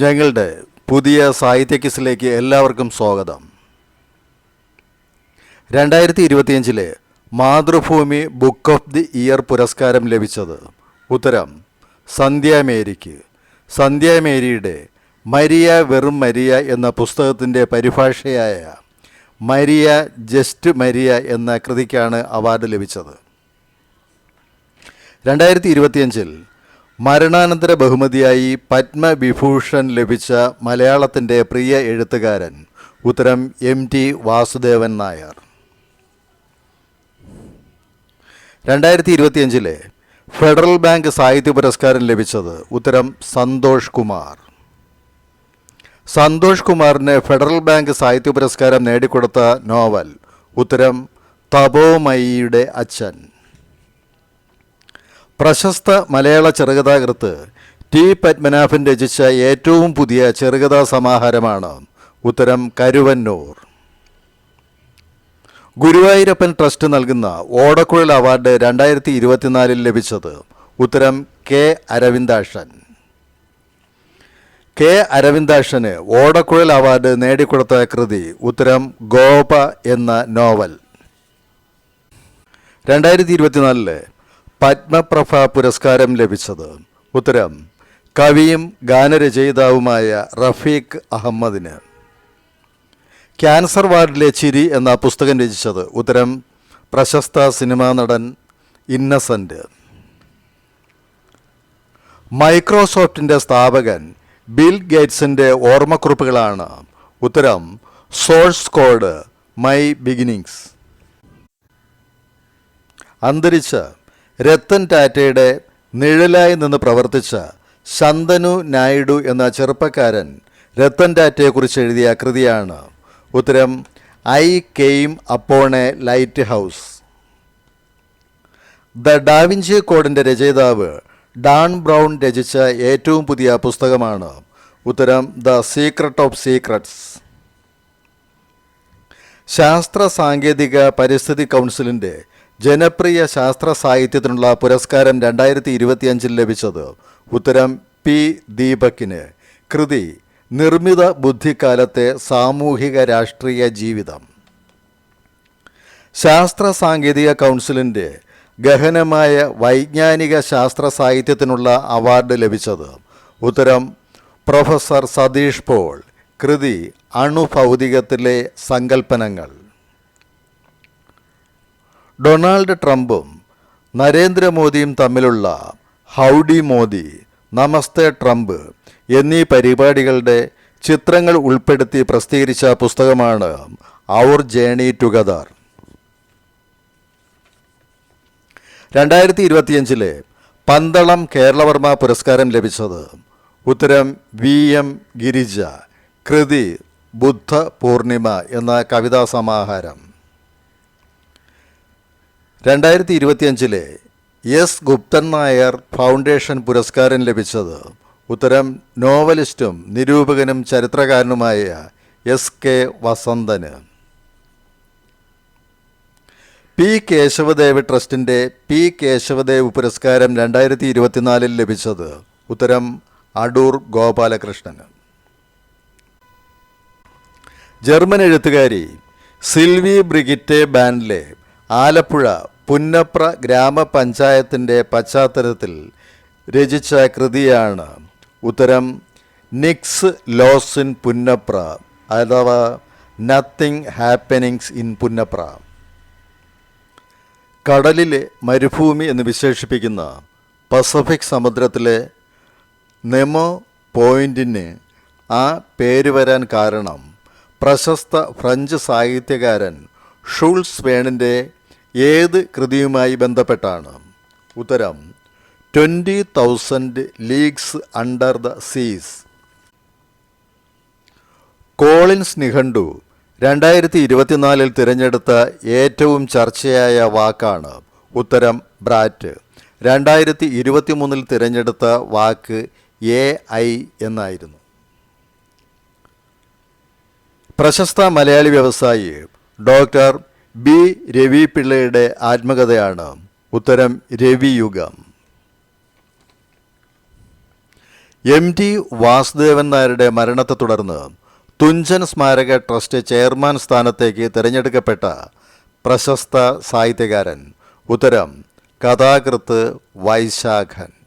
ഞങ്ങളുടെ പുതിയ സാഹിത്യ കിസിലേക്ക് എല്ലാവർക്കും സ്വാഗതം. രണ്ടായിരത്തി ഇരുപത്തിയഞ്ചിലെ Mathrubhumi book of the year പുരസ്കാരം ലഭിച്ചത് ഉത്തരം സന്ധ്യ മേരിക്ക് സന്ധ്യ മേരിയുടെ മരിയ വെറും മരിയ എന്ന പുസ്തകത്തിന്റെ പരിഭാഷയായ മരിയ ജസ്റ്റ് മരിയ എന്ന കൃതിക്കാണ് അവാർഡ് ലഭിച്ചത്. രണ്ടായിരത്തി ഇരുപത്തിയഞ്ചിൽ മരണാനന്തര ബഹുമതിയായി പത്മവിഭൂഷൺ ലഭിച്ച മലയാളത്തിന്റെ പ്രിയ എഴുത്തുകാരൻ ഉത്തരം എം ടി വാസുദേവൻ നായർ. രണ്ടായിരത്തി ഇരുപത്തിയഞ്ചിലെ ഫെഡറൽ ബാങ്ക് സാഹിത്യ പുരസ്കാരം ലഭിച്ചത് ഉത്തരം സന്തോഷ് കുമാർ. സന്തോഷ് കുമാറിന് ഫെഡറൽ ബാങ്ക് സാഹിത്യ പുരസ്കാരം നേടിക്കൊടുത്ത നോവൽ ഉത്തരം തപോമയിയുടെ അച്ഛൻ. പ്രശസ്ത മലയാള ചെറുകഥാകൃത്ത് ടി പത്മനാഭൻ രചിച്ച ഏറ്റവും പുതിയ ചെറുകഥാ സമാഹാരമാണ് ഉത്തരം കരുവന്നൂർ. ഗുരുവായൂരപ്പൻ ട്രസ്റ്റ് നൽകുന്ന ഓടക്കുഴൽ അവാർഡ് രണ്ടായിരത്തി ഇരുപത്തിനാലിൽ ലഭിച്ചത് ഉത്തരം കെ അരവിന്ദാക്ഷൻ. കെ അരവിന്ദാക്ഷന് ഓടക്കുഴൽ അവാർഡ് നേടിക്കൊടുത്ത കൃതി ഉത്തരം ഗോപ എന്ന നോവൽ. രണ്ടായിരത്തി ഇരുപത്തിനാലിൽ പത്മപ്രഭ പുരസ്കാരം ലഭിച്ചത്. ഉത്തരം കവിയും ഗാനരചയിതാവുമായ റഫീഖ് അഹമ്മദിന്. ക്യാൻസർ വാർഡിലെ ചിരി എന്ന പുസ്തകം രചിച്ചത് ഉത്തരം പ്രശസ്ത സിനിമാ നടൻ ഇന്നസെന്റ് മൈക്രോസോഫ്റ്റിന്റെ സ്ഥാപകൻ ബിൽ ഗേറ്റ്സിന്റെ ഓർമ്മക്കുറിപ്പുകളാണ്. ഉത്തരം സോഴ്സ് കോഡ് മൈ ബിഗിനിങ്സ്. അന്തരിച്ച രത്തൻ ടാറ്റയുടെ നിഴലായി നിന്ന് പ്രവർത്തിച്ച ശന്തനു നായിഡു എന്ന ചെറുപ്പക്കാരൻ രത്തൻ ടാറ്റയെക്കുറിച്ച് എഴുതിയ കൃതിയാണ്. ഉത്തരം I came upon a lighthouse the Da Vinci കോഡിന്റെ രചയിതാവ് ഡാൺ ബ്രൗൺ രചിച്ച ഏറ്റവും പുതിയ പുസ്തകമാണ്. ഉത്തരം ദ സീക്രട്ട് ഓഫ് സീക്രട്സ് ശാസ്ത്ര സാങ്കേതിക പരിസ്ഥിതി കൗൺസിലിന്റെ ജനപ്രിയ ശാസ്ത്ര സാഹിത്യത്തിനുള്ള പുരസ്കാരം രണ്ടായിരത്തി ഇരുപത്തിയഞ്ചിൽ ലഭിച്ചത് ഉത്തരം പി ദീപക്കിന്. കൃതി നിർമ്മിത ബുദ്ധിക്കാലത്തെ സാമൂഹിക രാഷ്ട്രീയ ജീവിതം. ശാസ്ത്ര സാങ്കേതിക കൗൺസിലിന്റെ ഗഹനമായ വൈജ്ഞാനിക ശാസ്ത്ര സാഹിത്യത്തിനുള്ള അവാർഡ് ലഭിച്ചത്. ഉത്തരം പ്രൊഫസർ സതീഷ് പോൾ. കൃതി അണുഭൗതികത്തിലെ സങ്കല്പനങ്ങൾ ഡൊണാൾഡ് ട്രംപും നരേന്ദ്രമോദിയും തമ്മിലുള്ള ഹൗഡി മോദി നമസ്തേ ട്രംപ് എന്നീ പരിപാടികളുടെ ചിത്രങ്ങൾ ഉൾപ്പെടുത്തി പ്രസിദ്ധീകരിച്ച പുസ്തകമാണ് അവർ ജേണി ടുഗദർ രണ്ടായിരത്തി ഇരുപത്തിയഞ്ചിലെ പന്തളം കേരളവർമ്മ പുരസ്കാരം ലഭിച്ചത് ഉത്തരം വി എം ഗിരിജ കൃതി ബുദ്ധ പൂർണിമ എന്ന കവിതാ സമാഹാരം. രണ്ടായിരത്തി ഇരുപത്തിയഞ്ചിലെ എസ് ഗുപ്തൻ നായർ ഫൗണ്ടേഷൻ പുരസ്കാരം ലഭിച്ചത് ഉത്തരം നോവലിസ്റ്റും നിരൂപകനും ചരിത്രകാരനുമായ S K Vasanthan. P Kesavadev ട്രസ്റ്റിന്റെ പി കേശവദേവ് പുരസ്കാരം രണ്ടായിരത്തി ഇരുപത്തിനാലിൽ ലഭിച്ചത് ഉത്തരം അടൂർ ഗോപാലകൃഷ്ണന്. ജർമ്മൻ എഴുത്തുകാരി സിൽവി ബ്രിഗിറ്റെ ബാൻഡിലെ ആലപ്പുഴ പുന്നപ്ര ഗ്രാമപഞ്ചായത്തിന്റെ പശ്ചാത്തലത്തിൽ രചിച്ച കൃതിയാണ് ഉത്തരം നിക്സ് ലോസ് ഇൻ പുന്നപ്ര അഥവാ നത്തിങ് ഹാപ്പനിങ്സ് ഇൻ പുന്നപ്ര കടലിലെ മരുഭൂമി എന്ന് വിശേഷിപ്പിക്കുന്ന പസഫിക് സമുദ്രത്തിലെ നെമോ പോയിന്റിന് ആ പേര് വരാൻ കാരണം പ്രശസ്ത ഫ്രഞ്ച് സാഹിത്യകാരൻ ഷൂൾസ് വേണിന്റെ ഏത് കൃതിയുമായി ബന്ധപ്പെട്ടാണ്? ഉത്തരം twenty thousand leagues under the seas Collins നിഘണ്ടു രണ്ടായിരത്തി ഇരുപത്തിനാലിൽ തിരഞ്ഞെടുത്ത ഏറ്റവും ചർച്ചയായ വാക്കാണ് ഉത്തരം ബ്രാറ്റ്. രണ്ടായിരത്തി ഇരുപത്തി മൂന്നിൽ തിരഞ്ഞെടുത്ത വാക്ക് എ ഐ എന്നായിരുന്നു. പ്രശസ്ത മലയാളി വ്യവസായി ഡോക്ടർ ബി രവി പിള്ളയുടെ ആത്മകഥയാണ്. ഉത്തരം രവിയുഗം. എം ടി വാസുദേവൻ നായരുടെ മരണത്തെ തുടർന്ന് തുഞ്ചൻ സ്മാരക ട്രസ്റ്റ് ചെയർമാൻ സ്ഥാനത്തേക്ക് തിരഞ്ഞെടുക്കപ്പെട്ട പ്രശസ്ത സാഹിത്യകാരൻ ഉത്തരം കഥാകൃത്ത് വൈശാഖൻ.